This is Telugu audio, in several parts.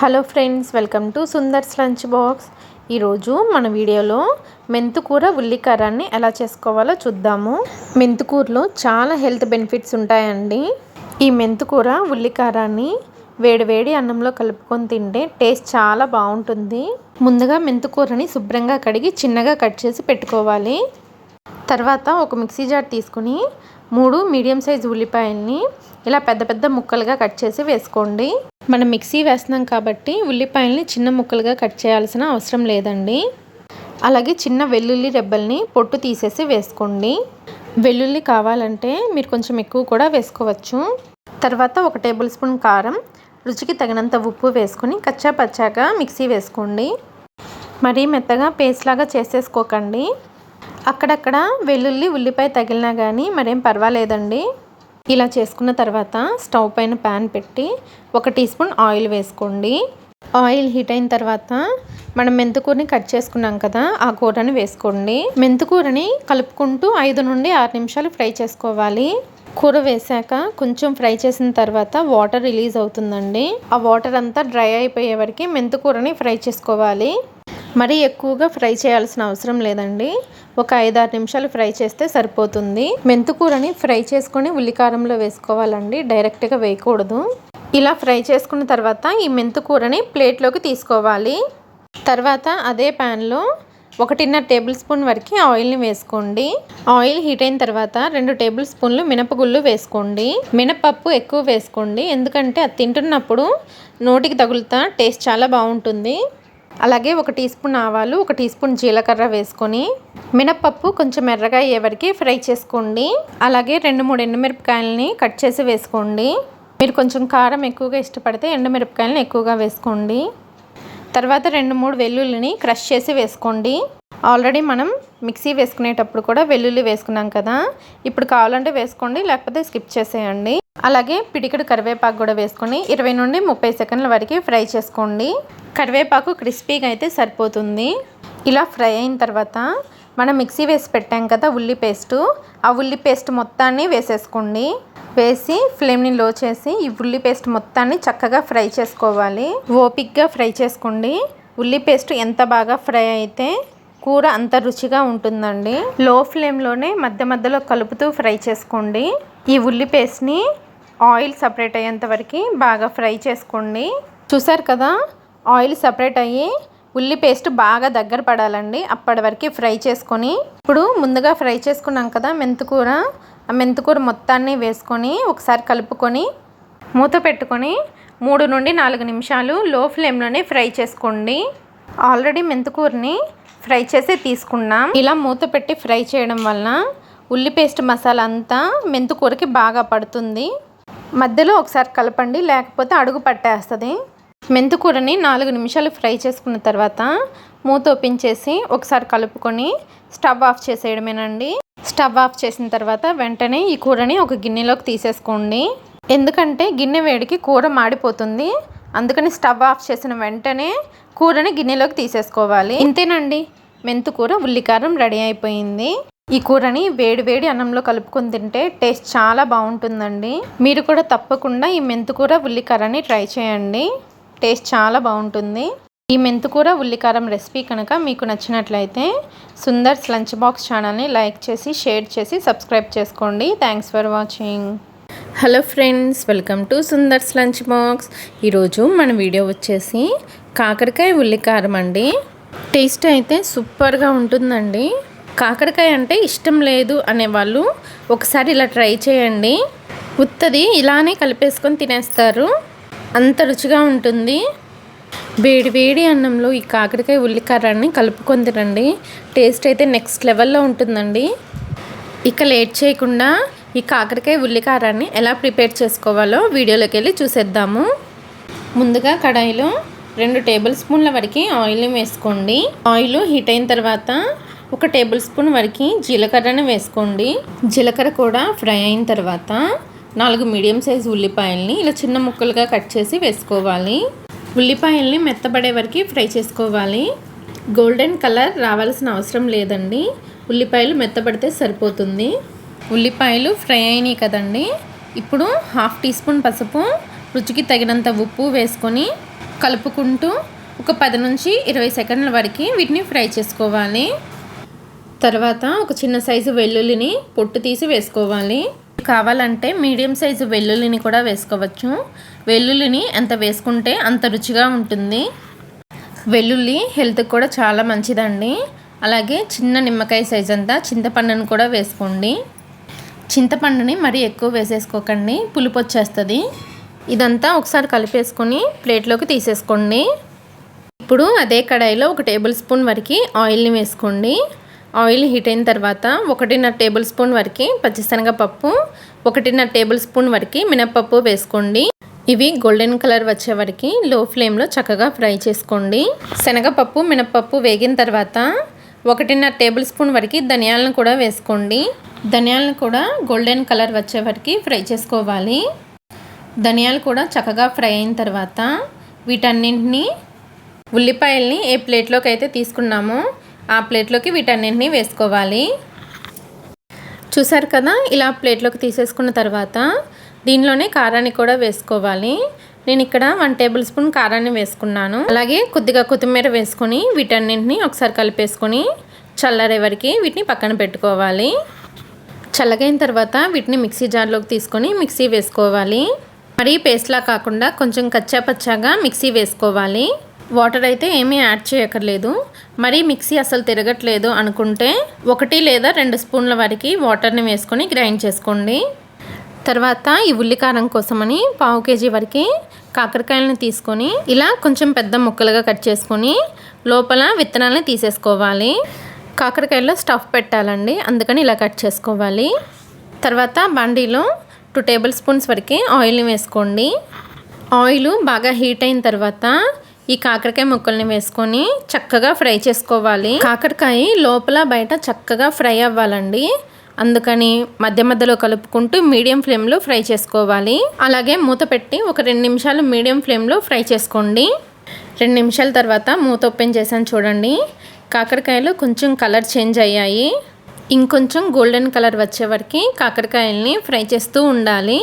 Hello friends welcome to Sundar's lunch box. ఈరోజు మన వీడియోలో మెంతుకూర ఉల్లికారాన్ని ఎలా చేసుకోవాలో చూద్దాము. మెంతుకూరలో చాలా హెల్త్ బెనిఫిట్స్ ఉంటాయండి. ఈ మెంతుకూర ఉల్లికారాన్ని వేడివేడి అన్నంలో కలుపుకొని తింటే టేస్ట్ చాలా బాగుంటుంది. ముందుగా మెంతుకూరని శుభ్రంగా కడిగి చిన్నగా కట్ చేసి పెట్టుకోవాలి. తర్వాత ఒక మిక్సీ జార్ తీసుకుని మూడు మీడియం సైజ్ ఉల్లిపాయల్ని ఇలా పెద్ద పెద్ద ముక్కలుగా కట్ చేసి వేసుకోండి. మనం మిక్సీ వేస్తున్నాం కాబట్టి ఉల్లిపాయల్ని చిన్న ముక్కలుగా కట్ చేయాల్సిన అవసరం లేదండి. అలాగే చిన్న వెల్లుల్లి రెబ్బల్ని పొట్టు తీసేసి వేసుకోండి. వెల్లుల్లి కావాలంటే మీరు కొంచెం ఎక్కువ కూడా వేసుకోవచ్చు. తర్వాత ఒక టేబుల్ స్పూన్ కారం రుచికి తగినంత ఉప్పు వేసుకొని కచ్చా పచ్చాగా మిక్సీ వేసుకోండి. మరీ మెత్తగా పేస్ట్ లాగా చేసేసుకోకండి. అక్కడక్కడ వెల్లుల్లి ఉల్లిపాయ తగిలినా కానీ మరేం పర్వాలేదండి. ఇలా చేసుకున్న తర్వాత స్టవ్ పైన ప్యాన్ పెట్టి ఒక టీ స్పూన్ ఆయిల్ వేసుకోండి. ఆయిల్ హీట్ అయిన తర్వాత మనం మెంతుకూరని కట్ చేసుకున్నాం కదా ఆ కూరని వేసుకోండి. మెంతుకూరని కలుపుకుంటూ ఐదు నుండి ఆరు నిమిషాలు ఫ్రై చేసుకోవాలి. కూర వేసాక కొంచెం ఫ్రై చేసిన తర్వాత వాటర్ రిలీజ్ అవుతుందండి. ఆ వాటర్ అంతా డ్రై అయిపోయే వరకు మెంతుకూరని ఫ్రై చేసుకోవాలి. మరీ ఎక్కువగా ఫ్రై చేయాల్సిన అవసరం లేదండి. ఒక ఐదారు నిమిషాలు ఫ్రై చేస్తే సరిపోతుంది. మెంతుకూరని ఫ్రై చేసుకొని ఉల్లికారంలో వేసుకోవాలండి. డైరెక్ట్గా వేయకూడదు. ఇలా ఫ్రై చేసుకున్న తర్వాత ఈ మెంతుకూరని ప్లేట్లోకి తీసుకోవాలి. తర్వాత అదే ప్యాన్లో ఒకటిన్నర టేబుల్ స్పూన్ వరకు ఆయిల్ని వేసుకోండి. ఆయిల్ హీట్ అయిన తర్వాత రెండు టేబుల్ స్పూన్లు మినపగుళ్ళు వేసుకోండి. మినపప్పు ఎక్కువ వేసుకోండి. ఎందుకంటే అది తింటున్నప్పుడు నోటికి తగులుతా టేస్ట్ చాలా బాగుంటుంది. అలాగే ఒక టీ స్పూన్ ఆవాలు ఒక టీ స్పూన్ జీలకర్ర వేసుకొని మినప్పప్పు కొంచెం ఎర్రగా అయ్యే వరకు ఫ్రై చేసుకోండి. అలాగే రెండు మూడు ఎండుమిరపకాయలని కట్ చేసి వేసుకోండి. మీరు కొంచెం కారం ఎక్కువగా ఇష్టపడితే ఎండుమిరపకాయలను ఎక్కువగా వేసుకోండి. తర్వాత రెండు మూడు వెల్లుల్లిని క్రష్ చేసి వేసుకోండి. ఆల్రెడీ మనం మిక్సీ వేసుకునేటప్పుడు కూడా వెల్లుల్లి వేసుకున్నాం కదా. ఇప్పుడు కావాలంటే వేసుకోండి లేకపోతే స్కిప్ చేసేయండి. అలాగే పిడికడు కరివేపాకు కూడా వేసుకొని ఇరవై నుండి ముప్పై సెకండ్ల వరకు ఫ్రై చేసుకోండి. కరివేపాకు క్రిస్పీగా అయితే సరిపోతుంది. ఇలా ఫ్రై అయిన తర్వాత మనం మిక్సీ వేసి పెట్టాం కదా ఉల్లి పేస్టు. ఆ ఉల్లి పేస్ట్ మొత్తాన్ని వేసేసుకోండి. వేసి ఫ్లేమ్ని లో చేసి ఈ ఉల్లి పేస్ట్ మొత్తాన్ని చక్కగా ఫ్రై చేసుకోవాలి. ఓపిక్గా ఫ్రై చేసుకోండి. ఉల్లి పేస్ట్ ఎంత బాగా ఫ్రై అయితే కూర అంత రుచిగా ఉంటుందండి. లో ఫ్లేమ్లోనే మధ్య మధ్యలో కలుపుతూ ఫ్రై చేసుకోండి. ఈ ఉల్లి పేస్ట్ని ఆయిల్ సపరేట్ అయ్యేంత వరకు బాగా ఫ్రై చేసుకోండి. చూసారు కదా? ఆయిల్ సపరేట్ అయ్యి ఉల్లి పేస్ట్ బాగా దగ్గర పడాలండి. అప్పటి వరకు ఫ్రై చేసుకొని ఇప్పుడు ముందుగా ఫ్రై చేసుకున్నాం కదా మెంతుకూర ఆ మెంతుకూర మొత్తాన్ని వేసుకొని ఒకసారి కలుపుకొని మూత పెట్టుకొని మూడు నుండి నాలుగు నిమిషాలు లో ఫ్లేమ్లోనే ఫ్రై చేసుకోండి. ఆల్రెడీ మెంతుకూరని ఫ్రై చేసి తీసుకున్నాం. ఇలా మూత పెట్టి ఫ్రై చేయడం వలన ఉల్లి పేస్ట్ మసాలా అంతా మెంతుకూరకి బాగా పడుతుంది. మధ్యలో ఒకసారి కలపండి లేకపోతే అడుగు పట్టేస్తుంది. మెంతుకూరని నాలుగు నిమిషాలు ఫ్రై చేసుకున్న తర్వాత మూత ఓపించేసి ఒకసారి కలుపుకొని స్టవ్ ఆఫ్ చేసేయడమేనండి. స్టవ్ ఆఫ్ చేసిన తర్వాత వెంటనే ఈ కూరని ఒక గిన్నెలోకి తీసేసుకోండి. ఎందుకంటే గిన్నె వేడికి కూర మాడిపోతుంది. అందుకని స్టవ్ ఆఫ్ చేసిన వెంటనే కూరని గిన్నెలోకి తీసేసుకోవాలి. ఇంతేనండి. మెంతుకూర ఉల్లికారం రెడీ అయిపోయింది. ఈ కూరని వేడి వేడి అన్నంలో కలుపుకొని తింటే టేస్ట్ చాలా బాగుంటుందండి. మీరు కూడా తప్పకుండా ఈ మెంతుకూర ఉల్లికారాన్ని ట్రై చేయండి. టేస్ట్ చాలా బాగుంటుంది. ఈ మెంతుకూర ఉల్లికారం రెసిపీ కనుక మీకు నచ్చినట్లయితే సుందర్స్ లంచ్ బాక్స్ ఛానల్ని లైక్ చేసి షేర్ చేసి సబ్స్క్రైబ్ చేసుకోండి. Thanks for watching. Hello friends welcome to Sundar's lunch box. ఈరోజు మన వీడియో వచ్చేసి కాకరకాయ ఉల్లికారం అండి. టేస్ట్ అయితే సూపర్గా ఉంటుందండి. కాకరకాయ అంటే ఇష్టం లేదు అనేవాళ్ళు ఒకసారి ఇలా ట్రై చేయండి. ఉత్తది ఇలానే కలిపేసుకొని తినేస్తారు. అంత రుచిగా ఉంటుంది. వేడి వేడి అన్నంలో ఈ కాకరకాయ ఉల్లికారాన్ని కలుపుకొని తినండి. టేస్ట్ అయితే నెక్స్ట్ లెవెల్లో ఉంటుందండి. ఇక లేట్ చేయకుండా ఈ కాకరకాయ ఉల్లికారాన్ని ఎలా ప్రిపేర్ చేసుకోవాలో వీడియోలోకి వెళ్ళి చూసేద్దాము. ముందుగా కడాయిలో రెండు టేబుల్ స్పూన్ల వరకు ఆయిల్ని వేసుకోండి. ఆయిల్ హీట్ అయిన తర్వాత ఒక టేబుల్ స్పూన్ వరకు జీలకర్రని వేసుకోండి. జీలకర్ర కూడా ఫ్రై అయిన తర్వాత నాలుగు మీడియం సైజు ఉల్లిపాయల్ని ఇలా చిన్న ముక్కలుగా కట్ చేసి వేసుకోవాలి. ఉల్లిపాయల్ని మెత్తబడే వరకు ఫ్రై చేసుకోవాలి. గోల్డెన్ కలర్ రావాల్సిన అవసరం లేదండి. ఉల్లిపాయలు మెత్తబడితే సరిపోతుంది. ఉల్లిపాయలు ఫ్రై అయినాయి కదండి. ఇప్పుడు హాఫ్ టీ స్పూన్ పసుపు రుచికి తగినంత ఉప్పు వేసుకొని కలుపుకుంటూ ఒక పది నుంచి ఇరవై సెకండ్ల వరకు వీటిని ఫ్రై చేసుకోవాలి. తర్వాత ఒక చిన్న సైజు వెల్లుల్లిని పొట్టు తీసి వేసుకోవాలి. కావాలంటే మీడియం సైజు వెల్లుల్లిని కూడా వేసుకోవచ్చు. వెల్లుల్లిని ఎంత వేసుకుంటే అంత రుచిగా ఉంటుంది. వెల్లుల్లి హెల్త్కి కూడా చాలా మంచిదండి. అలాగే చిన్న నిమ్మకాయ సైజ్ అంతా చింతపండుని కూడా వేసుకోండి. చింతపండుని మరీ ఎక్కువ వేసేసుకోకండి. పులుపు వచ్చేస్తుంది. ఇదంతా ఒకసారి కలిపేసుకొని ప్లేట్లోకి తీసేసుకోండి. ఇప్పుడు అదే కడాయిలో ఒక టేబుల్ స్పూన్ వరకు ఆయిల్ని వేసుకోండి. ఆయిల్ హీట్ అయిన తర్వాత ఒకటిన్నర టేబుల్ స్పూన్ వరకు పచ్చిశనగపప్పు ఒకటిన్నర టేబుల్ స్పూన్ వరకు మినప్పప్పు వేసుకోండి. ఇవి గోల్డెన్ కలర్ వచ్చే వరకు లో ఫ్లేమ్లో చక్కగా ఫ్రై చేసుకోండి. శనగపప్పు మినప్పప్పు వేగిన తర్వాత ఒకటిన్నర టేబుల్ స్పూన్ వరకు ధనియాలను కూడా వేసుకోండి. ధనియాలను కూడా గోల్డెన్ కలర్ వచ్చే వరకు ఫ్రై చేసుకోవాలి. ధనియాలు కూడా చక్కగా ఫ్రై అయిన తర్వాత వీటన్నింటినీ ఉల్లిపాయల్ని ఏ ప్లేట్లోకి అయితే తీసుకున్నామో ఆ ప్లేట్లోకి వీటన్నింటినీ వేసుకోవాలి. చూసారు కదా? ఇలా ప్లేట్లోకి తీసేసుకున్న తర్వాత దీనిలోనే కారాన్ని కూడా వేసుకోవాలి. నేను ఇక్కడ వన్ టేబుల్ స్పూన్ కారాన్ని వేసుకున్నాను. అలాగే కొద్దిగా కొత్తిమీర వేసుకొని వీటన్నింటిని ఒకసారి కలిపేసుకొని చల్లరే వరకు వీటిని పక్కన పెట్టుకోవాలి. చల్లగైన తర్వాత వీటిని మిక్సీ జార్లోకి తీసుకొని మిక్సీ వేసుకోవాలి. మరీ పేస్ట్లా కాకుండా కొంచెం కచ్చా పచ్చాగా మిక్సీ వేసుకోవాలి. వాటర్ అయితే ఏమీ యాడ్ చేయక్కర్లేదు. మరీ మిక్సీ అసలు తిరగట్లేదు అనుకుంటే ఒకటి లేదా రెండు స్పూన్ల వరకు వాటర్ని వేసుకొని గ్రైండ్ చేసుకోండి. తర్వాత ఈ ఉల్లికారం కోసమని పావు కేజీ వరకు కాకరకాయలని తీసుకొని ఇలా కొంచెం పెద్ద ముక్కలుగా కట్ చేసుకొని లోపల విత్తనాలని తీసేసుకోవాలి. కాకరకాయలో స్టఫ్ పెట్టాలండి అందుకని ఇలా కట్ చేసుకోవాలి. తర్వాత బండిలో టూ టేబుల్ స్పూన్స్ వరకు ఆయిల్ని వేసుకోండి. ఆయిల్ బాగా హీట్ అయిన తర్వాత ఈ కాకరకాయ ముక్కల్ని వేసుకొని చక్కగా ఫ్రై చేసుకోవాలి. కాకరకాయ లోపల బయట చక్కగా ఫ్రై అవ్వాలండి. అందుకని మధ్య మధ్యలో కలుపుకుంటూ మీడియం ఫ్లేమ్లో ఫ్రై చేసుకోవాలి. అలాగే మూత పెట్టి ఒక రెండు నిమిషాలు మీడియం ఫ్లేమ్లో ఫ్రై చేసుకోండి. రెండు నిమిషాల తర్వాత మూత ఓపెన్ చేశాను చూడండి. కాకరకాయలు కొంచెం కలర్ చేంజ్ అయ్యాయి. ఇంకొంచెం గోల్డెన్ కలర్ వచ్చే వరకు కాకరకాయల్ని ఫ్రై చేస్తూ ఉండాలి.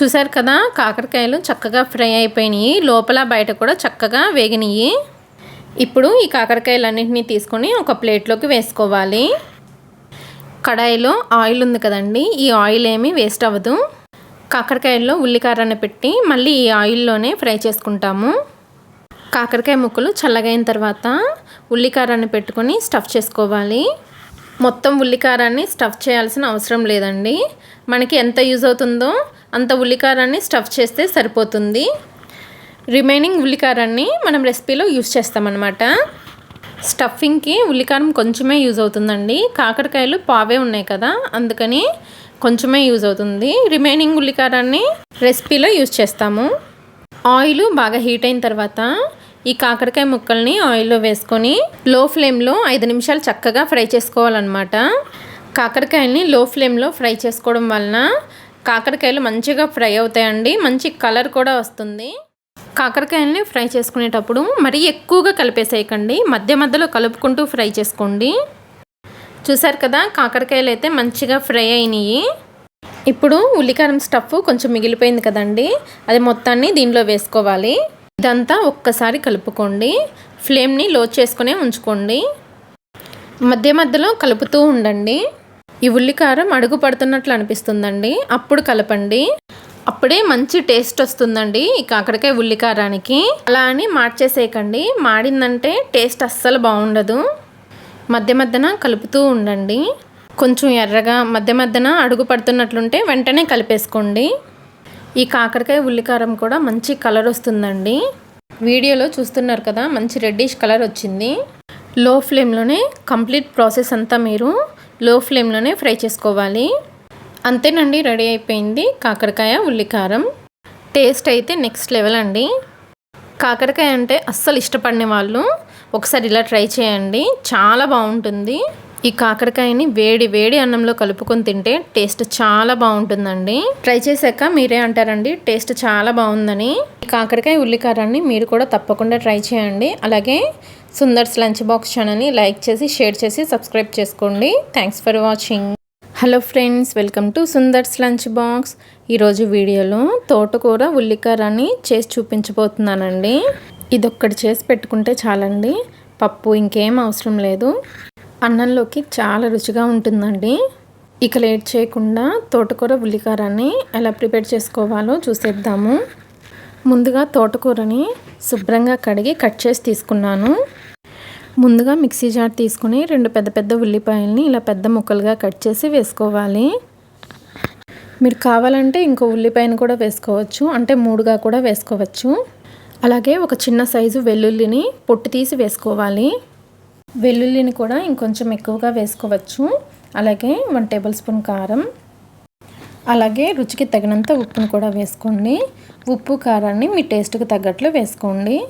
చూసారు కదా కాకరకాయలు చక్కగా ఫ్రై అయిపోయినాయి. లోపల బయట కూడా చక్కగా వేగినాయి ఇప్పుడు ఈ కాకరకాయలన్నింటినీ తీసుకొని ఒక ప్లేట్లోకి వేసుకోవాలి. కడాయిలో ఆయిల్ ఉంది కదండి ఈ ఆయిల్ ఏమీ వేస్ట్ అవ్వదు. కాకరకాయల్లో ఉల్లికారాన్ని పెట్టి మళ్ళీ ఈ ఆయిల్లోనే ఫ్రై చేసుకుంటాము. కాకరకాయ ముక్కలు చల్లగైన తర్వాత ఉల్లికారాన్ని పెట్టుకొని స్టఫ్ చేసుకోవాలి. మొత్తం ఉల్లికారాన్ని స్టఫ్ చేయాల్సిన అవసరం లేదండి. మనకి ఎంత యూజ్ అవుతుందో అంత ఉల్లికారాన్ని స్టఫ్ చేస్తే సరిపోతుంది. రిమైనింగ్ ఉల్లికారాన్ని మనం రెసిపీలో యూజ్ చేస్తామన్నమాట. స్టఫింగ్కి ఉల్లికారం కొంచెమే యూజ్ అవుతుందండి. కాకరకాయలు పావే ఉన్నాయి కదా అందుకని కొంచెమే యూజ్ అవుతుంది. రిమైనింగ్ ఉల్లికారాన్ని రెసిపీలో యూజ్ చేస్తాము. ఆయిల్ బాగా హీట్ అయిన తర్వాత ఈ కాకరకాయ ముక్కల్ని ఆయిల్లో వేసుకొని లో ఫ్లేమ్లో ఐదు నిమిషాలు చక్కగా ఫ్రై చేసుకోవాలన్నమాట. కాకరకాయల్ని లో ఫ్లేమ్లో ఫ్రై చేసుకోవడం వలన కాకరకాయలు మంచిగా ఫ్రై అవుతాయండి. మంచి కలర్ కూడా వస్తుంది. కాకరకాయల్ని ఫ్రై చేసుకునేటప్పుడు మరీ ఎక్కువగా కలిపేసేయకండి. మధ్య మధ్యలో కలుపుకుంటూ ఫ్రై చేసుకోండి. చూసారు కదా కాకరకాయలు అయితే మంచిగా ఫ్రై అయినాయి. ఇప్పుడు ఉల్లికారం స్టఫ్ కొంచెం మిగిలిపోయింది కదండి. అది మొత్తాన్ని దీనిలో వేసుకోవాలి. ఇదంతా ఒక్కసారి కలుపుకోండి. ఫ్లేమ్ని లో చేసుకునే ఉంచుకోండి. మధ్య మధ్యలో కలుపుతూ ఉండండి. ఈ ఉల్లికారం అడుగు పడుతున్నట్లు అనిపిస్తుందండి. అప్పుడు కలపండి. అప్పుడే మంచి టేస్ట్ వస్తుందండి ఈ కాకరకాయ ఉల్లికారానికి. అలా అని మార్చేసేయకండి. మాడిందంటే టేస్ట్ అస్సలు బాగుండదు. మధ్య మధ్యన కలుపుతూ ఉండండి. కొంచెం ఎర్రగా మధ్య మధ్యన అడుగు పడుతున్నట్లుంటే వెంటనే కలిపేసుకోండి. ఈ కాకరకాయ ఉల్లికారం కూడా మంచి కలర్ వస్తుందండి. వీడియోలో చూస్తున్నారు కదా మంచి రెడ్డిష్ కలర్ వచ్చింది. లో ఫ్లేమ్లోనే కంప్లీట్ ప్రాసెస్ అంతా మీరు లో ఫ్లేమ్లోనే ఫ్రై చేసుకోవాలి. అంతేనండి రెడీ అయిపోయింది కాకరకాయ ఉల్లికారం. టేస్ట్ అయితే నెక్స్ట్ లెవెల్ అండి. కాకరకాయ అంటే అస్సలు ఇష్టపడిన వాళ్ళు ఒకసారి ఇలా ట్రై చేయండి. చాలా బాగుంటుంది. ఈ కాకరకాయని వేడి వేడి అన్నంలో కలుపుకొని తింటే టేస్ట్ చాలా బాగుంటుందండి. ట్రై చేశాక మీరే అంటారండి టేస్ట్ చాలా బాగుందని. ఈ కాకరకాయ ఉల్లికారాన్ని మీరు కూడా తప్పకుండా ట్రై చేయండి. అలాగే సుందర్స్ లంచ్ బాక్స్ ఛానల్ని లైక్ చేసి షేర్ చేసి సబ్స్క్రైబ్ చేసుకోండి. Thanks for watching hello friends welcome to Sundar's lunch box. ఈరోజు వీడియోలో తోటకూర ఉల్లికారాన్ని చేసి చూపించబోతున్నానండి. ఇదొక్కటి చేసి పెట్టుకుంటే చాలండి. పప్పు ఇంకేం అవసరం లేదు. అన్నంలోకి చాలా రుచిగా ఉంటుందండి. ఇక లేట్ చేయకుండా తోటకూర ఉల్లికారాన్ని ఎలా ప్రిపేర్ చేసుకోవాలో చూసేద్దాము. ముందుగా తోటకూరని శుభ్రంగా కడిగి కట్ చేసి తీసుకున్నాను. ముందుగా మిక్సీ జార్ తీసుకుని రెండు పెద్ద పెద్ద ఉల్లిపాయల్ని ఇలా పెద్ద ముక్కలుగా కట్ చేసి వేసుకోవాలి. మీరు కావాలంటే ఇంకో ఉల్లిపాయను కూడా వేసుకోవచ్చు అంటే మూడుగా కూడా వేసుకోవచ్చు. అలాగే ఒక చిన్న సైజు వెల్లుల్లిని పొట్టు తీసి వేసుకోవాలి. వెల్లుల్లిని కూడా ఇంకొంచెం ఎక్కువగా వేసుకోవచ్చు. అలాగే వన్ టేబుల్ స్పూన్ కారం. అలాగే రుచికి తగినంత ఉప్పును కూడా వేసుకోండి. ఉప్పు కారాన్ని మీ టేస్ట్కి తగ్గట్లు వేసుకోండి.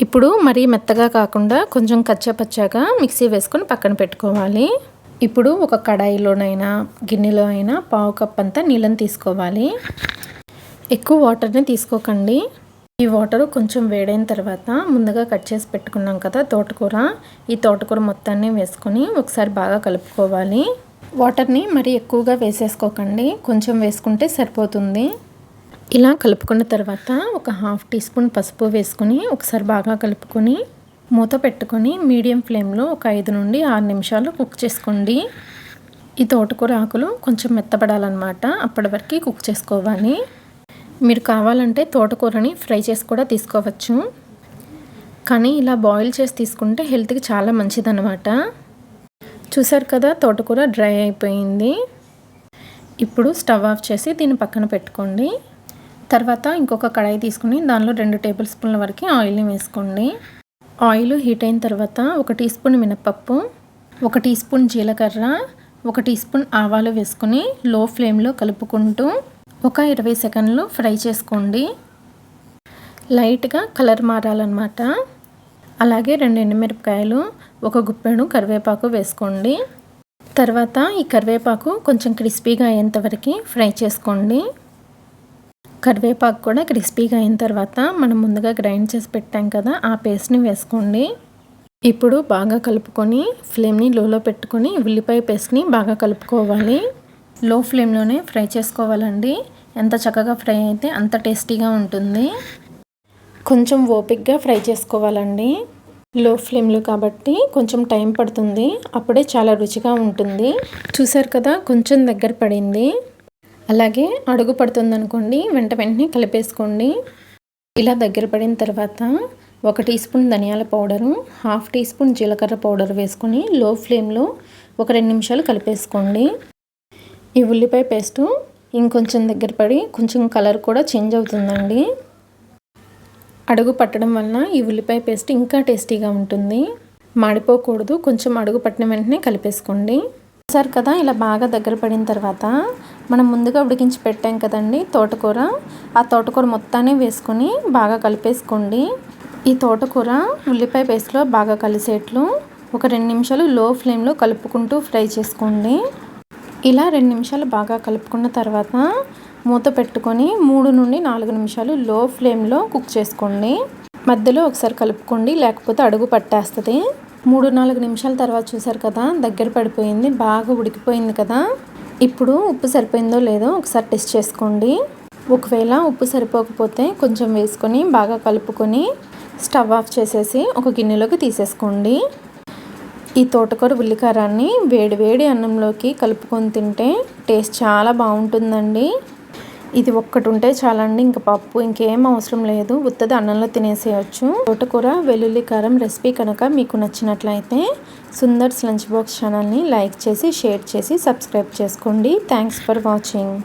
ఇప్పుడు మరీ మెత్తగా కాకుండా కొంచెం కచ్చాపచ్చాగా మిక్సీ వేసుకొని పక్కన పెట్టుకోవాలి. ఇప్పుడు ఒక కడాయిలోనైనా గిన్నెలో అయినా పావు కప్ అంతా నీళ్ళని తీసుకోవాలి. ఎక్కువ వాటర్ని తీసుకోకండి. ఈ వాటర్ కొంచెం వేడైన తర్వాత ముందుగా కట్ చేసి పెట్టుకున్నాం కదా తోటకూర. ఈ తోటకూర మొత్తాన్ని వేసుకొని ఒకసారి బాగా కలుపుకోవాలి. వాటర్ని మరి ఎక్కువగా వేసేసుకోకండి. కొంచెం వేసుకుంటే సరిపోతుంది. ఇలా కలుపుకున్న తర్వాత ఒక హాఫ్ టీ స్పూన్ పసుపు వేసుకొని ఒకసారి బాగా కలుపుకొని మూత పెట్టుకొని మీడియం ఫ్లేమ్లో ఒక ఐదు నుండి ఆరు నిమిషాలు కుక్ చేసుకోండి. ఈ తోటకూర ఆకులు కొంచెం మెత్తపడాలన్నమాట అప్పటి వరకు కుక్ చేసుకోవాలి. మీరు కావాలంటే తోటకూరని ఫ్రై చేసి కూడా తీసుకోవచ్చు. కానీ ఇలా బాయిల్ చేసి తీసుకుంటే హెల్త్కి చాలా మంచిదన్నమాట. చూసారు కదా తోటకూర డ్రై అయిపోయింది. ఇప్పుడు స్టవ్ ఆఫ్ చేసి దీన్ని పక్కన పెట్టుకోండి. తర్వాత ఇంకొక కడాయి తీసుకుని దానిలో రెండు టేబుల్ స్పూన్ల వరకు ఆయిల్ని వేసుకోండి. ఆయిల్ హీట్ అయిన తర్వాత ఒక టీ స్పూన్ మినపప్పు ఒక టీ స్పూన్ జీలకర్ర ఒక టీ స్పూన్ ఆవాలు వేసుకొని లో ఫ్లేమ్లో కలుపుకుంటూ ఒక ఇరవై సెకండ్లు ఫ్రై చేసుకోండి. లైట్గా కలర్ మారాలన్నమాట. అలాగే రెండు ఎండుమిరపకాయలు ఒక గుప్పెడు కరివేపాకు వేసుకోండి. తర్వాత ఈ కరివేపాకు కొంచెం క్రిస్పీగా అయ్యేంత వరకు ఫ్రై చేసుకోండి. కరివేపాకు కూడా క్రిస్పీగా అయిన తర్వాత మనం ముందుగా గ్రైండ్ చేసి పెట్టాం కదా ఆ పేస్ట్ని వేసుకోండి. ఇప్పుడు బాగా కలుపుకొని ఫ్లేమ్ని లోలో పెట్టుకొని ఉల్లిపాయ పేస్ట్ని బాగా కలుపుకోవాలి. లో ఫ్లేమ్లోనే ఫ్రై చేసుకోవాలండి. ఎంత చక్కగా ఫ్రై అయితే అంత టేస్టీగా ఉంటుంది. కొంచెం ఓపిక్గా ఫ్రై చేసుకోవాలండి. లో ఫ్లేమ్లో కాబట్టి కొంచెం టైం పడుతుంది. అప్పుడే చాలా రుచిగా ఉంటుంది. చూసారు కదా కొంచెం దగ్గర పడింది. అలాగే అడుగు పడుతుంది అనుకోండి వెంట వెంటనే కలిపేసుకోండి. ఇలా దగ్గర పడిన తర్వాత ఒక టీ స్పూన్ ధనియాల పౌడరు హాఫ్ టీ స్పూన్ జీలకర్ర పౌడర్ వేసుకొని లో ఫ్లేమ్లో ఒక రెండు నిమిషాలు కలిపేసుకోండి. ఈ ఉల్లిపాయ పేస్టు ఇంకొంచెం దగ్గర పడి కొంచెం కలర్ కూడా చేంజ్ అవుతుందండి. అడుగు పట్టడం వలన ఈ ఉల్లిపాయ పేస్ట్ ఇంకా టేస్టీగా ఉంటుంది. మాడిపోకూడదు కొంచెం అడుగు పట్టిన వెంటనే కలిపేసుకోండి. సార్ కదా ఇలా బాగా దగ్గర పడిన తర్వాత మనం ముందుగా ఉడికించి పెట్టాం కదండి తోటకూర. ఆ తోటకూర మొత్తాన్ని వేసుకొని బాగా కలిపేసుకోండి. ఈ తోటకూర ఉల్లిపాయ పేస్ట్లో బాగా కలిసేట్లు ఒక రెండు నిమిషాలు లో ఫ్లేమ్లో కలుపుకుంటూ ఫ్రై చేసుకోండి. ఇలా రెండు నిమిషాలు బాగా కలుపుకున్న తర్వాత మూత పెట్టుకొని మూడు నుండి నాలుగు నిమిషాలు లో ఫ్లేమ్లో కుక్ చేసుకోండి. మధ్యలో ఒకసారి కలుపుకోండి లేకపోతే అడుగు పట్టేస్తుంది. మూడు నాలుగు నిమిషాల తర్వాత చూసారు కదా దగ్గర పడిపోయింది బాగా ఉడికిపోయింది కదా. ఇప్పుడు ఉప్పు సరిపోయిందో లేదో ఒకసారి టెస్ట్ చేసుకోండి. ఒకవేళ ఉప్పు సరిపోకపోతే కొంచెం వేసుకొని బాగా కలుపుకొని స్టవ్ ఆఫ్ చేసేసి ఒక గిన్నెలోకి తీసేసుకోండి. ఈ తోటకూర ఉల్లికారాన్ని వేడి వేడి అన్నంలోకి కలుపుకొని తింటే టేస్ట్ చాలా బాగుంటుందండి. ఇది ఒక్కటి ఉంటే చాలండి ఇంకా పప్పు ఇంకేం అవసరం లేదు. ఉత్తది అన్నంలో తినేసేయచ్చు. తోటకూర వెల్లుల్లి కారం రెసిపీ కనుక మీకు నచ్చినట్లయితే సుందర్స్ లంచ్ బాక్స్ ఛానల్ని లైక్ చేసి షేర్ చేసి సబ్స్క్రైబ్ చేసుకోండి. Thanks for watching.